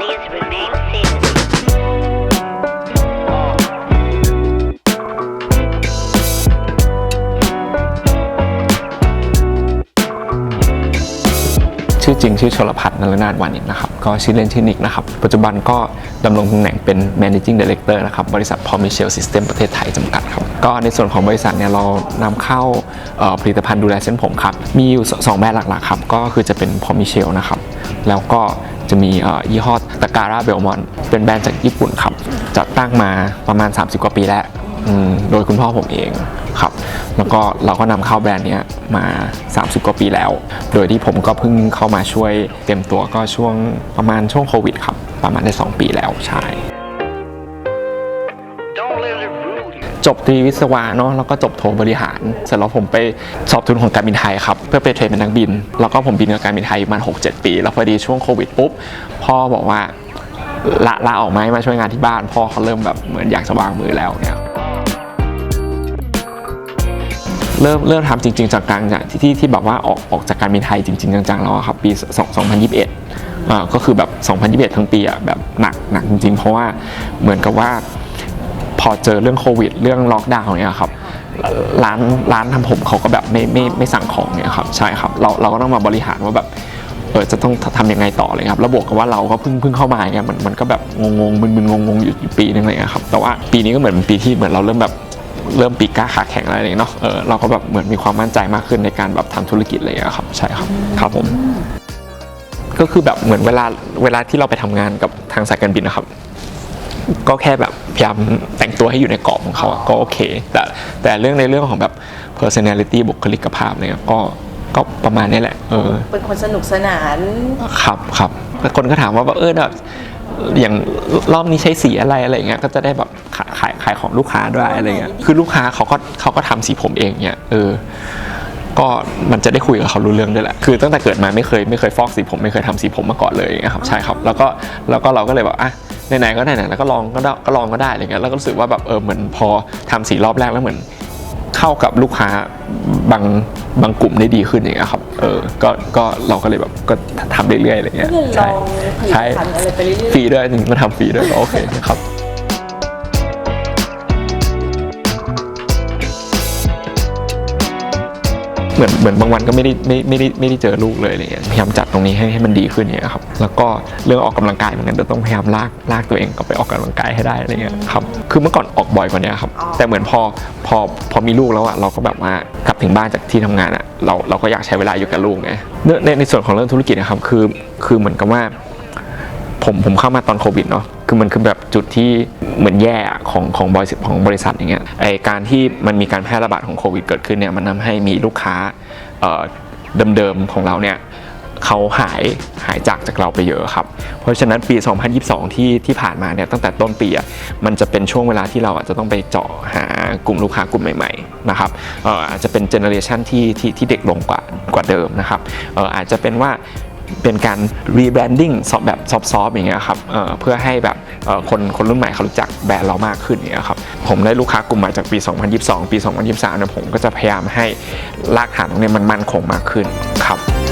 ชื่อจริงชื่อชลพัฒน์นรนาถวานิชนะครับ ก็ชื่อเล่นชื่อนิกนะครับ ปัจจุบันก็ดำรงตำแหน่งเป็น managing director นะครับ บริษัท p o m i c h e l System ประเทศไทยจำกัดครับ ก็ในส่วนของบริษัทเนี่ยเรานำเข้าผลิตภัณฑ์ดูแลเส้นผมครับ มีอยู่สองแบรนด์หลักๆครับ ก็คือจะเป็น p o m i c h e l นะครับ แล้วก็ จะมียี่ห้อตะการาเบลมอนเป็นแบรนด์จากญี่ปุ่นครับจัดตั้งมาประมาณ 30 กว่าปีแล้วโดยคุณพ่อผมเองครับแล้วก็เราก็นำเข้าแบรนด์นี้มา 30 กว่าปีแล้ว โดยที่ผมก็เพิ่งเข้ามาช่วยเต็มตัวก็ช่วงประมาณช่วงโควิดครับประมาณได้ 2 ปีแล้วใช่ จบตรีวิศวะเนาะแล้วก็จบโทบริหาร เสร็จแล้วผมไปสอบทุนของการบินไทยครับ เพื่อไปเทรนเป็นนักบิน แล้วก็ผมบินกับการบินไทยประมาณ6-7 ปี แล้วพอดีช่วงโควิดปุ๊บพ่อบอกว่าละลาออกไหมมาช่วยงานที่บ้านพ่อเขาเริ่มแบบเหมือนอยากจะวางมือแล้วเนี่ยเริ่มเริ่มทำจริง ๆจากกลางจากที่ที่ที่แบบว่าออกออกจากการบินไทยจริง ๆ จังๆแล้วครับปี 2021อ่าก็คือแบบ 2021 ทั้งปีอะแบบหนักหนักจริงๆ เพราะว่าเหมือนกับว่า พอเจอเรื่องโควิด เรื่องล็อกดาวน์เนี่ยครับร้านร้านทำผมเขาก็แบบไม่ไม่ไม่สั่งของเนี่ยครับใช่ครับเราเราก็ต้องมาบริหารว่าแบบเออจะต้องทำยังไงต่อเลยครับแล้วบวกกับว่าเราก็เพิ่งเพิ่งเข้ามาเนี่ยมันมันก็แบบงงๆมึนๆงงๆอยู่อยู่ปีนึงเลยครับแต่ว่าปีนี้ก็เหมือนเป็นปีที่เหมือนเราเริ่มแบบเริ่มปีกล้าขาแข็งอะไรอย่างเงี้ยเนาะเออเราก็แบบเหมือนมีความมั่นใจมากขึ้นในการแบบทำธุรกิจอะไรอย่างเงี้ยครับใช่ครับครับผมก็คือแบบเหมือนเวลาเวลาที่เราไปทำงานกับทางสายการบินนะครับ ก็แค่แบบพยายามแต่งตัวให้อยู่ในกรอบของเขาอะก็โอเค แต่แต่เรื่องในเรื่องของแบบ personality บุคลิกภาพเนี่ยก็ก็ประมาณนี้แหละ เออ เป็นคนสนุกสนาน ครับครับแล้วคนก็ถามว่าแบบเออแบบอย่างรอบนี้ใช้สีอะไรอะไรอย่างเงี้ยก็จะได้แบบขายขายขายของลูกค้าด้วยอะไรเงี้ยคือลูกค้าเขาก็เขาก็ทำสีผมเองเนี่ยเออก็มันจะได้คุยกับเขารู้เรื่องด้วยแหละ คือตั้งแต่เกิดมาไม่เคยไม่เคยฟอกสีผมไม่เคยทำสีผมมาก่อนเลยอย่างเงี้ยครับ ใช่ครับ แล้วก็แล้วก็เราก็เลยแบบอะ ไหนๆก็ไหนๆแล้วก็ลองก็ได้ก็ลองก็ได้อะไรเงี้ยแล้วก็รู้สึกว่าแบบเออเหมือนพอทำสีรอบแรกแล้วเหมือนเข้ากับลูกค้าบางบางกลุ่มได้ดีขึ้นอย่างเงี้ยครับ เออ ก็ ก็เราก็เลยแบบ ก็ทำเรื่อยๆอะไรเงี้ยก็เลยลองผลิตใช่ภัณฑ์อะไรไปเรื่อยฟรีด้วยจริงๆมาทำฟรีด้วยก็โอเคครับ เหมือนเหมือนบางวันก็ไม่ได้ไม่ไม่ได้ไม่ได้เจอลูกเลยอะไรเงี้ยพยายามจัดตรงนี้ให้ให้มันดีขึ้นอย่างเงี้ยครับแล้วก็เรื่องออกกำลังกายเหมือนกันแต่ต้องพยายามลากลากตัวเองก็ไปออกกำลังกายให้ได้อะไรเงี้ยครับคือเมื่อก่อนออกบ่อยกว่านี้ครับแต่เหมือนพอพอพอมีลูกแล้วอะเราก็แบบว่ากลับถึงบ้านจากที่ทำงานอะเราเราก็อยากใช้เวลาอยู่กับลูกไงเนื่องในในส่วนของเรื่องธุรกิจนะครับคือคือเหมือนกับว่าผมผมเข้ามาตอนโควิดเนาะ คือมันคือแบบจุดที่เหมือนแย่ของของบริษัทของบริษัทอย่างเงี้ยไอการที่มันมีการแพร่ระบาดของโควิดเกิดขึ้นเนี่ยมันทำให้มีลูกค้าเอ่อเดิมๆของเราเนี่ยเขาหายหายจากจากเราไปเยอะครับ เพราะฉะนั้นปี 2022 ที่ที่ผ่านมาเนี่ยตั้งแต่ต้นปีอะมันจะเป็นช่วงเวลาที่เราอาจจะต้องไปเจาะหากลุ่มลูกค้ากลุ่มใหม่ๆนะครับอาจจะเป็นเจเนอเรชันที่ที่ที่เด็กลงกว่ากว่าเดิมนะครับอาจจะเป็นว่า เป็นการ rebranding ซอฟแบบซอฟต์ๆอย่างเงี้ยครับเเพื่อให้แบบคนคนรุ่นใหม่เขารู้จักแบรนด์เรามากขึ้นอย่างเงี้ยครับผมได้ลูกค้ากลุ่มใหม่จากปี 2022 ปี 2023เนี่ยผมก็จะพยายามให้รากฐานตรงเนี้ยมันมั่นคงมากขึ้นครับ